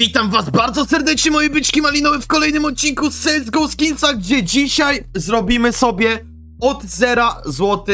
Witam was bardzo serdecznie, moje byczki malinowe, w kolejnym odcinku z CSGO Skinsa, gdzie dzisiaj zrobimy sobie od 0 zł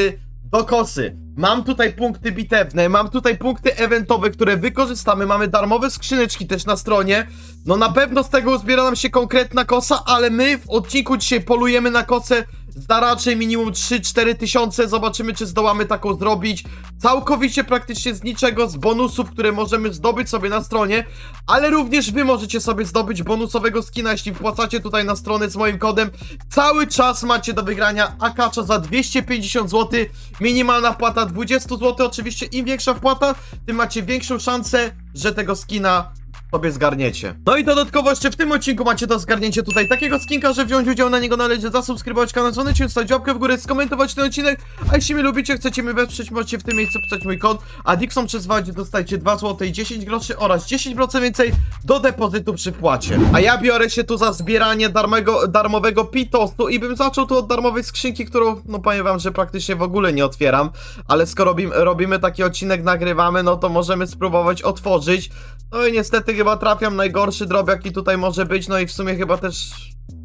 do kosy. Mam tutaj punkty bitewne, mam tutaj punkty eventowe, które wykorzystamy, mamy darmowe skrzyneczki też na stronie. No na pewno z tego uzbiera nam się konkretna kosa, ale my w odcinku dzisiaj polujemy na kosę za raczej minimum 3-4 tysiące, zobaczymy czy zdołamy taką zrobić. Całkowicie praktycznie z niczego, z bonusów, które możemy zdobyć sobie na stronie, ale również wy możecie sobie zdobyć bonusowego skina, jeśli wpłacacie tutaj na stronę z moim kodem. Cały czas macie do wygrania Akacza za 250 zł, minimalna wpłata 20 zł, oczywiście im większa wpłata, tym macie większą szansę, że tego skina sobie zgarniecie. No i dodatkowo jeszcze w tym odcinku macie do zgarnięcia tutaj takiego skinka, że wziąć udział na niego należy zasubskrybować kanał, dzwonić, zostawić łapkę w górę, skomentować ten odcinek, a jeśli mnie lubicie, chcecie mnie wesprzeć, możecie w tym miejscu pisać mój kod, a Dixon przez Wadzie dostajecie 2 zł i 10 groszy oraz 10% więcej do depozytu przy wpłacie. A ja biorę się tu za zbieranie darmego, darmowego pitostu i bym zaczął tu od darmowej skrzynki, którą, no powiem wam, że praktycznie w ogóle nie otwieram, ale skoro robim, robimy taki odcinek, nagrywamy, no to możemy spróbować otworzyć. No i niestety chyba trafiam najgorszy drop, jaki tutaj może być, no i w sumie chyba też,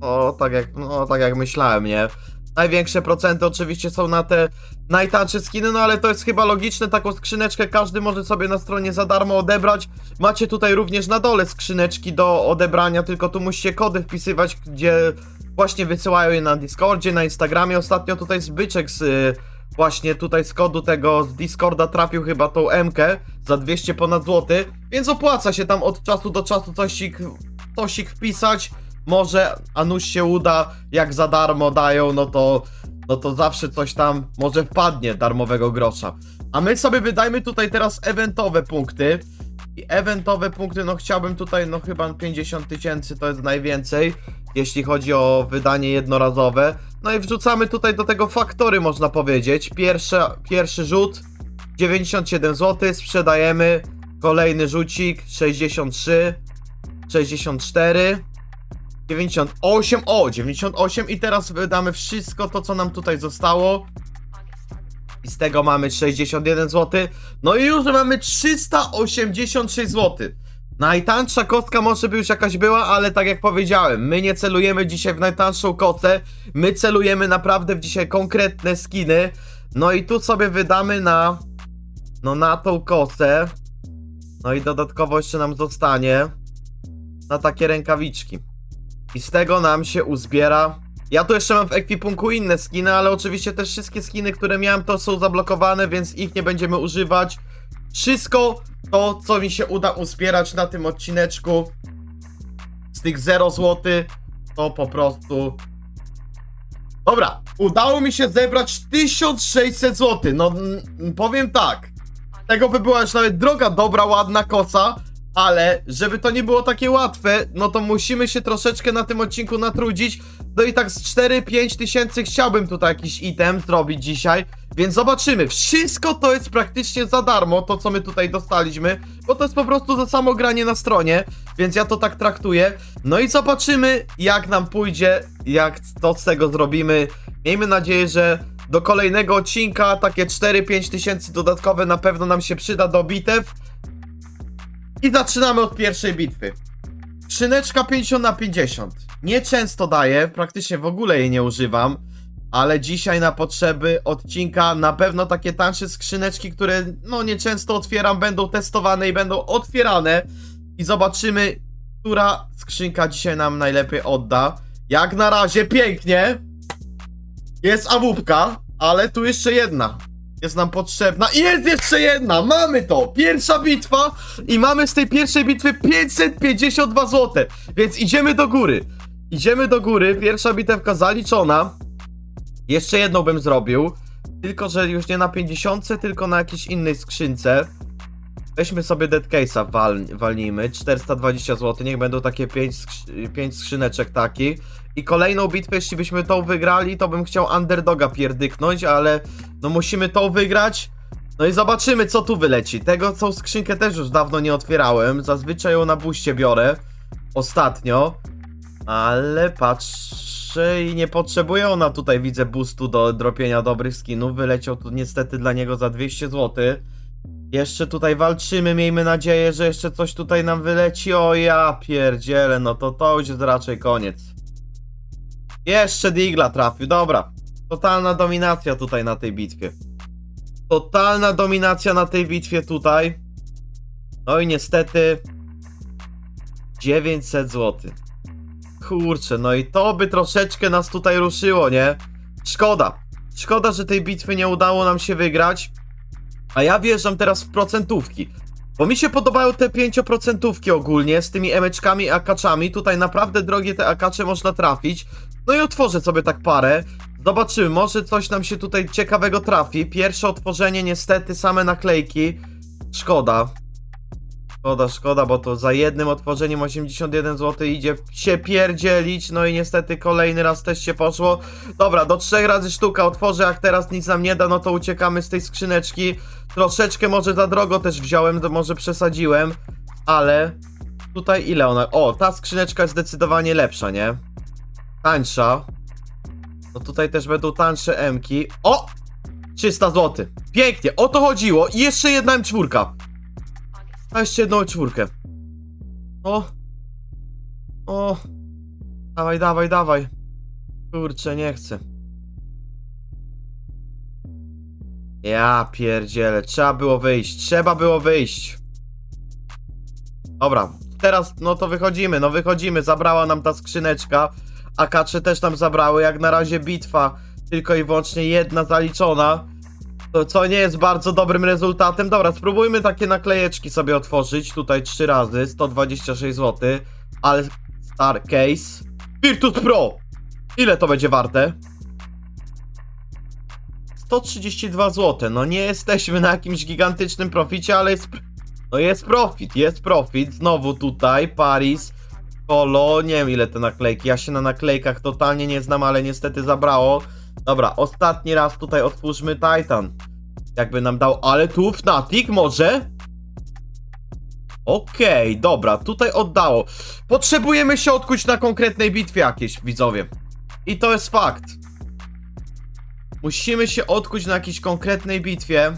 o tak jak, no tak jak myślałem, nie? Największe procenty oczywiście są na te najtańsze skiny, no ale to jest chyba logiczne, taką skrzyneczkę każdy może sobie na stronie za darmo odebrać. Macie tutaj również na dole skrzyneczki do odebrania, tylko tu musicie kody wpisywać, gdzie właśnie wysyłają je na Discordzie, na Instagramie. Ostatnio tutaj Zbyczek z y, właśnie tutaj z kodu tego z Discorda trafił chyba tą MK za 200 ponad złoty, więc opłaca się tam od czasu do czasu coś ich, coś ich wpisać. Może a nuż się uda, jak za darmo dają, no to, no to zawsze coś tam może wpadnie darmowego grosza. A my sobie wydajmy tutaj teraz eventowe punkty. I eventowe punkty, no chciałbym tutaj, no chyba 50 tysięcy to jest najwięcej, jeśli chodzi o wydanie jednorazowe. No i wrzucamy tutaj do tego faktory, można powiedzieć. Pierwszy, pierwszy rzut 97 zł, sprzedajemy. Kolejny rzucik 63, 64, 98, o 98 i teraz wydamy wszystko to, co nam tutaj zostało. I z tego mamy 61 zł. No i już mamy 386 zł. Najtańsza kostka może by już jakaś była, ale tak jak powiedziałem, my nie celujemy dzisiaj w najtańszą kostę. My celujemy naprawdę w dzisiaj konkretne skiny. No i tu sobie wydamy na. No na tą kosę. No i dodatkowo jeszcze nam zostanie na takie rękawiczki. I z tego nam się uzbiera. Ja tu jeszcze mam w ekwipunku inne skiny, ale oczywiście też wszystkie skiny, które miałem, to są zablokowane, więc ich nie będziemy używać. Wszystko to, co mi się uda uzbierać na tym odcineczku z tych 0 zł, to po prostu. Dobra, udało mi się zebrać 1600 zł. No, powiem tak. Tego by była już nawet droga, dobra, ładna kosa. Ale, żeby to nie było takie łatwe, no to musimy się troszeczkę na tym odcinku natrudzić. No i tak z 4-5 tysięcy chciałbym tutaj jakiś item zrobić dzisiaj. Więc zobaczymy. Wszystko to jest praktycznie za darmo, to co my tutaj dostaliśmy. Bo to jest po prostu za samo granie na stronie. Więc ja to tak traktuję. No i zobaczymy, jak nam pójdzie, jak to z tego zrobimy. Miejmy nadzieję, że do kolejnego odcinka takie 4-5 tysięcy dodatkowe na pewno nam się przyda do bitew. I zaczynamy od pierwszej bitwy. Skrzyneczka 50 na 50. Nieczęsto daję, praktycznie w ogóle jej nie używam. Ale dzisiaj na potrzeby odcinka na pewno takie tańsze skrzyneczki, które no nieczęsto otwieram, będą testowane i będą otwierane. I zobaczymy, która skrzynka dzisiaj nam najlepiej odda. Jak na razie pięknie. Jest awupka, ale tu jeszcze jedna jest nam potrzebna. I jest jeszcze jedna! Mamy to! Pierwsza bitwa i mamy z tej pierwszej bitwy 552 zł. Więc idziemy do góry. Idziemy do góry. Pierwsza bitewka zaliczona. Jeszcze jedną bym zrobił. Tylko, że już nie na 50, tylko na jakiejś innej skrzynce. Weźmy sobie Dead Case'a, wal, walnijmy. 420 zł, niech będą takie 5, skrzy 5 skrzyneczek taki. I kolejną bitwę, jeśli byśmy tą wygrali, to bym chciał underdoga pierdyknąć, ale no musimy tą wygrać. No i zobaczymy, co tu wyleci. Tego, tą skrzynkę też już dawno nie otwierałem. Zazwyczaj ją na buście biorę. Ostatnio. Ale patrzę i nie potrzebuje ona tutaj, widzę, boostu do dropienia dobrych skinów. Wyleciał tu niestety dla niego za 200 zł. Jeszcze tutaj walczymy, miejmy nadzieję, że jeszcze coś tutaj nam wyleci. O ja pierdzielę, no to to już jest raczej koniec. Jeszcze Digla trafił, dobra. Totalna dominacja tutaj na tej bitwie. Totalna dominacja na tej bitwie tutaj. No i niestety 900 zł. Kurczę, no i to by troszeczkę nas tutaj ruszyło, nie? Szkoda. Szkoda, że tej bitwy nie udało nam się wygrać. A ja wjeżdżam teraz w procentówki. Bo mi się podobają te 5% ogólnie z tymi emeczkami akaczami. Tutaj naprawdę drogie te akacze można trafić. No i otworzę sobie tak parę. Zobaczymy, może coś nam się tutaj ciekawego trafi. Pierwsze otworzenie niestety same naklejki. Szkoda. Szkoda, szkoda, bo to za jednym otworzeniem 81 zł idzie się pierdzielić, no i niestety kolejny raz też się poszło. Dobra, do trzech razy sztuka otworzę, jak teraz nic nam nie da, no to uciekamy z tej skrzyneczki. Troszeczkę może za drogo też wziąłem, może przesadziłem, ale tutaj ile ona... O, ta skrzyneczka jest zdecydowanie lepsza, nie? Tańsza. No tutaj też będą tańsze emki. O! 300 zł. Pięknie, o to chodziło. I jeszcze jedna M4. A jeszcze jedną czwórkę. O. O. Dawaj, dawaj, dawaj. Kurczę, nie chcę. Ja pierdzielę, trzeba było wyjść, trzeba było wyjść. Dobra, teraz no to wychodzimy, no wychodzimy, zabrała nam ta skrzyneczka. Akacze też nam zabrały, jak na razie bitwa tylko i wyłącznie jedna zaliczona. To, co nie jest bardzo dobrym rezultatem. Dobra, spróbujmy takie naklejeczki sobie otworzyć. Tutaj trzy razy, 126 zł. Ale Star Case. Virtus Pro! Ile to będzie warte? 132 zł. No nie jesteśmy na jakimś gigantycznym proficie, ale jest... No jest profit, jest profit. Znowu tutaj, Paris, Polo. Nie wiem ile te naklejki. Ja się na naklejkach totalnie nie znam, ale niestety zabrało. Dobra, ostatni raz tutaj otwórzmy Titan. Jakby nam dał, ale tu Fnatic może? Okej, dobra, tutaj oddało. Potrzebujemy się odkuć na konkretnej bitwie jakiejś, widzowie. I to jest fakt. Musimy się odkuć na jakiejś konkretnej bitwie.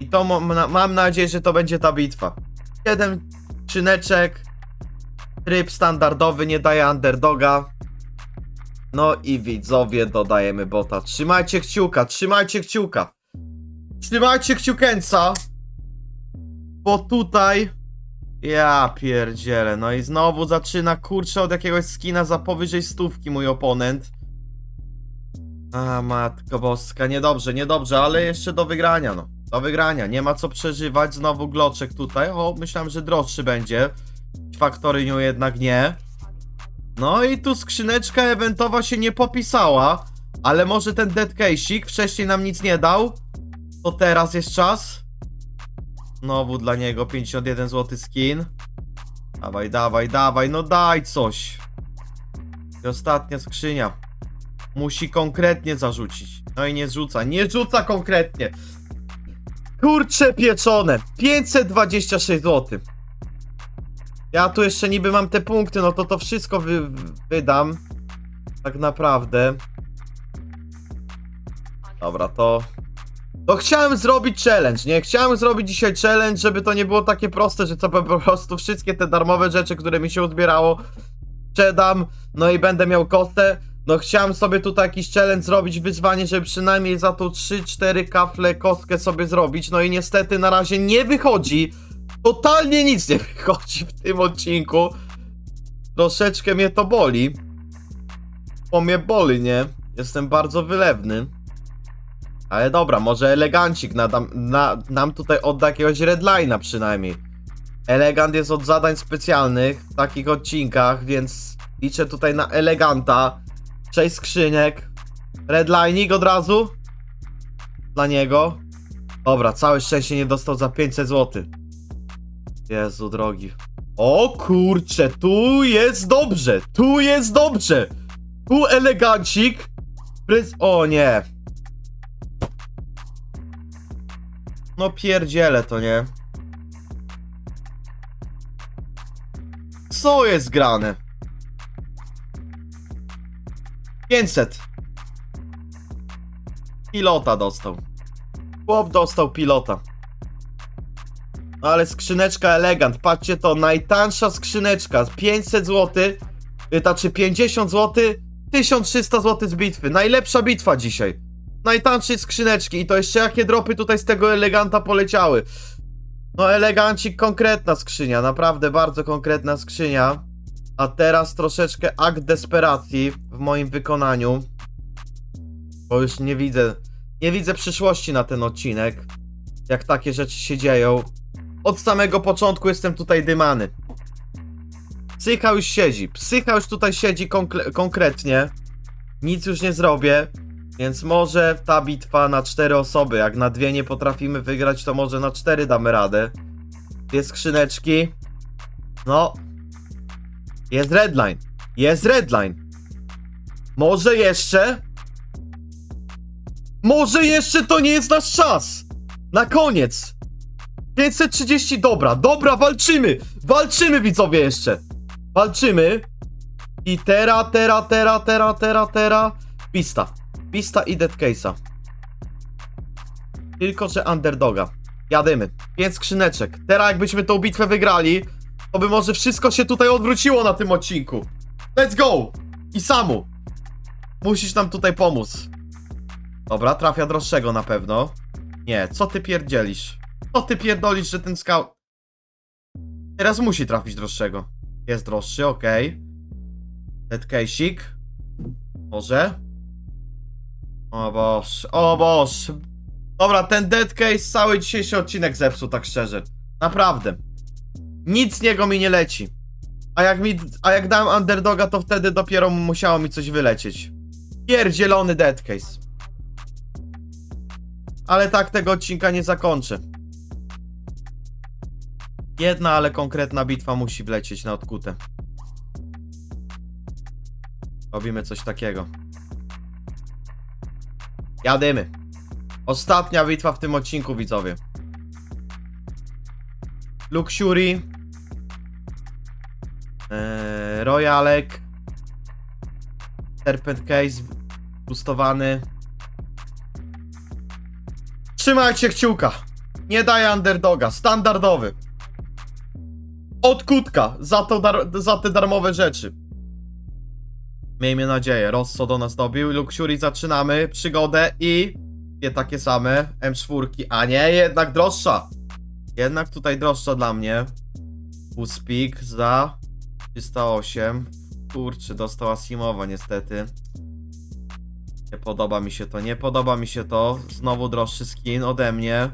I to mam, na- mam nadzieję, że to będzie ta bitwa. Jeden skrzyneczek. Tryb standardowy nie daje underdoga. No i widzowie, dodajemy bota. Trzymajcie kciuka, trzymajcie kciuka. Trzymajcie kciukenca. Bo tutaj... Ja pierdzielę, no i znowu zaczyna kurczę od jakiegoś skina za powyżej stówki mój oponent. A matko boska, niedobrze, niedobrze, ale jeszcze do wygrania, no. Do wygrania, nie ma co przeżywać, znowu gloczek tutaj. O, myślałem, że droższy będzie. Faktoryniu jednak nie. No i tu skrzyneczka eventowa się nie popisała, ale może ten dead case'ik wcześniej nam nic nie dał. To teraz jest czas. Znowu dla niego 51 zł skin. Dawaj, dawaj, dawaj, no daj coś. I ostatnia skrzynia. Musi konkretnie zarzucić. No i nie rzuca, nie rzuca konkretnie. Kurcze pieczone. 526 zł. Ja tu jeszcze niby mam te punkty, no to to wszystko wy, wydam. Tak naprawdę. Dobra, to... To chciałem zrobić challenge, nie? Chciałem zrobić dzisiaj challenge, żeby to nie było takie proste, że to po prostu wszystkie te darmowe rzeczy, które mi się uzbierało, sprzedam, no i będę miał kostę. No chciałem sobie tutaj jakiś challenge zrobić, wyzwanie, żeby przynajmniej za tą 3-4 kafle kostkę sobie zrobić. No i niestety na razie nie wychodzi. Totalnie nic nie wychodzi w tym odcinku. Troszeczkę mnie to boli. Bo mnie boli, nie? Jestem bardzo wylewny. Ale dobra, może elegancik nadam, na, nam tutaj odda jakiegoś redline'a przynajmniej. Elegant jest od zadań specjalnych w takich odcinkach, więc liczę tutaj na eleganta. 6 skrzyniek. Redline'ik od razu. Dla niego. Dobra, całe szczęście nie dostał za 500 zł. Jezu drogi. O kurcze, tu jest dobrze, tu jest dobrze. Tu elegancik. O nie. No pierdziele to nie. Co jest grane? 500. Pilota dostał. Chłop dostał pilota. Ale skrzyneczka elegant, patrzcie to, najtańsza skrzyneczka, 500 zł, y, znaczy 50 zł, 1300 zł z bitwy, najlepsza bitwa dzisiaj. Najtańsze skrzyneczki i to jeszcze jakie dropy tutaj z tego eleganta poleciały. No elegancik, konkretna skrzynia, naprawdę bardzo konkretna skrzynia. A teraz troszeczkę akt desperacji w moim wykonaniu. Bo już nie widzę, nie widzę przyszłości na ten odcinek. Jak takie rzeczy się dzieją. Od samego początku jestem tutaj dymany. Psycha już siedzi. Psycha już tutaj siedzi konkre- konkretnie. Nic już nie zrobię. Więc może ta bitwa na cztery osoby. Jak na dwie nie potrafimy wygrać, to może na cztery damy radę. Dwie skrzyneczki. No. Jest redline. Jest redline. Może jeszcze? Może jeszcze to nie jest nasz czas. Na koniec. 530, dobra, dobra, walczymy! Walczymy, widzowie, jeszcze! Walczymy! I tera, tera, tera, tera, tera, tera. Pista. Pista i Dead Case'a. Tylko, że underdoga. Jadymy. Pięć skrzyneczek. Teraz jakbyśmy tą bitwę wygrali, to by może wszystko się tutaj odwróciło na tym odcinku. Let's go! I samu. Musisz nam tutaj pomóc. Dobra, trafia droższego na pewno. Nie, co ty pierdzielisz? Co ty pierdolisz, że ten skał... Teraz musi trafić droższego. Jest droższy, okej. Dead case'ik. Może? O boż, o boż. Dobra, ten dead case cały dzisiejszy odcinek zepsuł, tak szczerze. Naprawdę. Nic z niego mi nie leci. A jak mi, a jak dałem underdoga, to wtedy dopiero musiało mi coś wylecieć. Pierdzielony dead case. Ale tak tego odcinka nie zakończę. Jedna, ale konkretna bitwa musi wlecieć na odkutę. Robimy coś takiego. Jadymy. Ostatnia bitwa w tym odcinku, widzowie. Luxury. Eee, Royalek. Serpent Case. Boostowany. Trzymajcie kciuka. Nie daję underdoga. Standardowy. Od kutka. Za, to za te darmowe rzeczy. Miejmy nadzieję. Rosso do nas dobił. Luxury zaczynamy przygodę i... Dwie takie same. M4. A nie, jednak droższa. Jednak tutaj droższa dla mnie. Uspik za 308. Kurczę, dostał Asimowa niestety. Nie podoba mi się to, nie podoba mi się to. Znowu droższy skin ode mnie.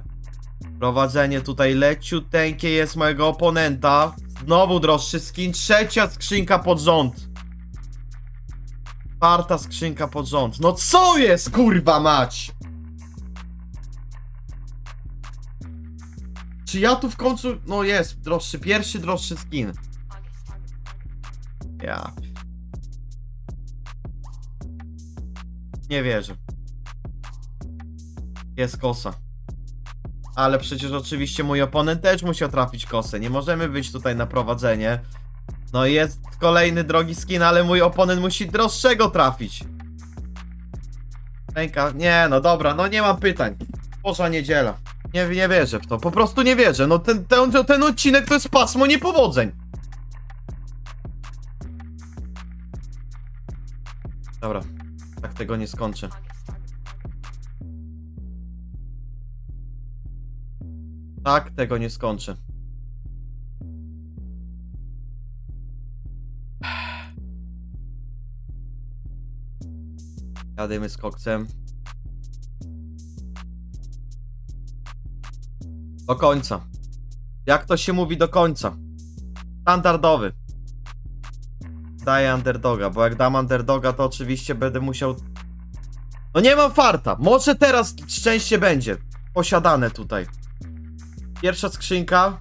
Prowadzenie tutaj leciuteńkie jest mojego oponenta. Znowu droższy skin. Trzecia skrzynka pod rząd. Czwarta skrzynka pod rząd. No co jest, kurwa mać? Czy ja tu w końcu... No jest, droższy, pierwszy droższy skin. Ja... Nie wierzę. Jest kosa. Ale przecież oczywiście mój oponent też musiał trafić kosę. Nie możemy być tutaj na prowadzenie. No i jest kolejny drogi skin, ale mój oponent musi droższego trafić. Ręka, nie no dobra, no nie mam pytań. Boża niedziela. Nie, nie wierzę w to, po prostu nie wierzę. No ten, ten, ten odcinek to jest pasmo niepowodzeń. Dobra, tak tego nie skończę. Tak tego nie skończę. Jademy z koksem. Do końca. Jak to się mówi do końca? Standardowy. Daję underdoga, bo jak dam underdoga, to oczywiście będę musiał. No nie mam farta. Może teraz szczęście będzie. Posiadane tutaj. Pierwsza skrzynka.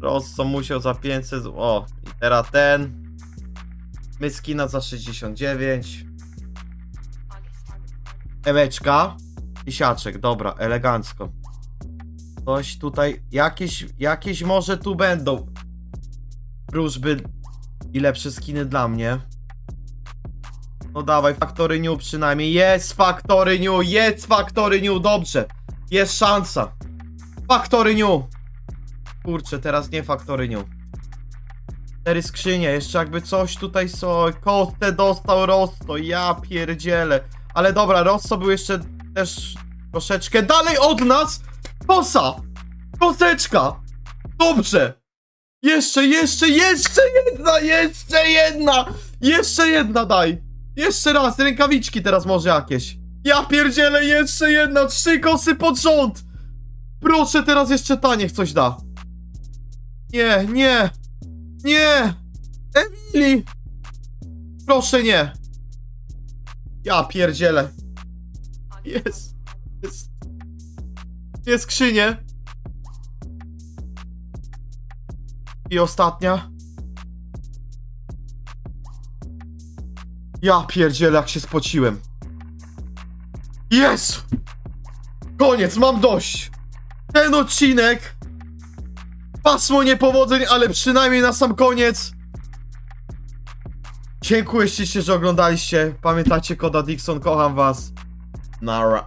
Rosso musiał za 500. O, i teraz ten. Myskina za 69. Eweczka. Pisiaczek, dobra, elegancko. Coś tutaj, jakieś, jakieś może tu będą wróżby i lepsze skiny dla mnie. No dawaj, Factory New przynajmniej. Jest Factory New, jest Factory New, dobrze. Jest szansa. Factory New. Kurczę, teraz nie Factory New. Cztery skrzynie, jeszcze jakby coś tutaj są. Kostę dostał Rosso, ja pierdzielę. Ale dobra, Rosso był jeszcze też troszeczkę dalej od nas. Kosa! Koseczka! Dobrze! Jeszcze, jeszcze, jeszcze jedna, jeszcze jedna! Jeszcze jedna daj! Jeszcze raz, rękawiczki teraz może jakieś. Ja pierdzielę, jeszcze jedna, trzy kosy pod rząd! Proszę, teraz jeszcze ta niech coś da. Nie, nie, nie! Emily! Proszę nie! Ja pierdzielę. Jest, jest. Jest skrzynie. I ostatnia. Ja pierdzielę, jak się spociłem. Jezu! Koniec, mam dość! Ten odcinek... Pasmo niepowodzeń, ale przynajmniej na sam koniec... Dziękuję ślicznie, że oglądaliście. Pamiętacie koda Dixon, kocham was. Nara.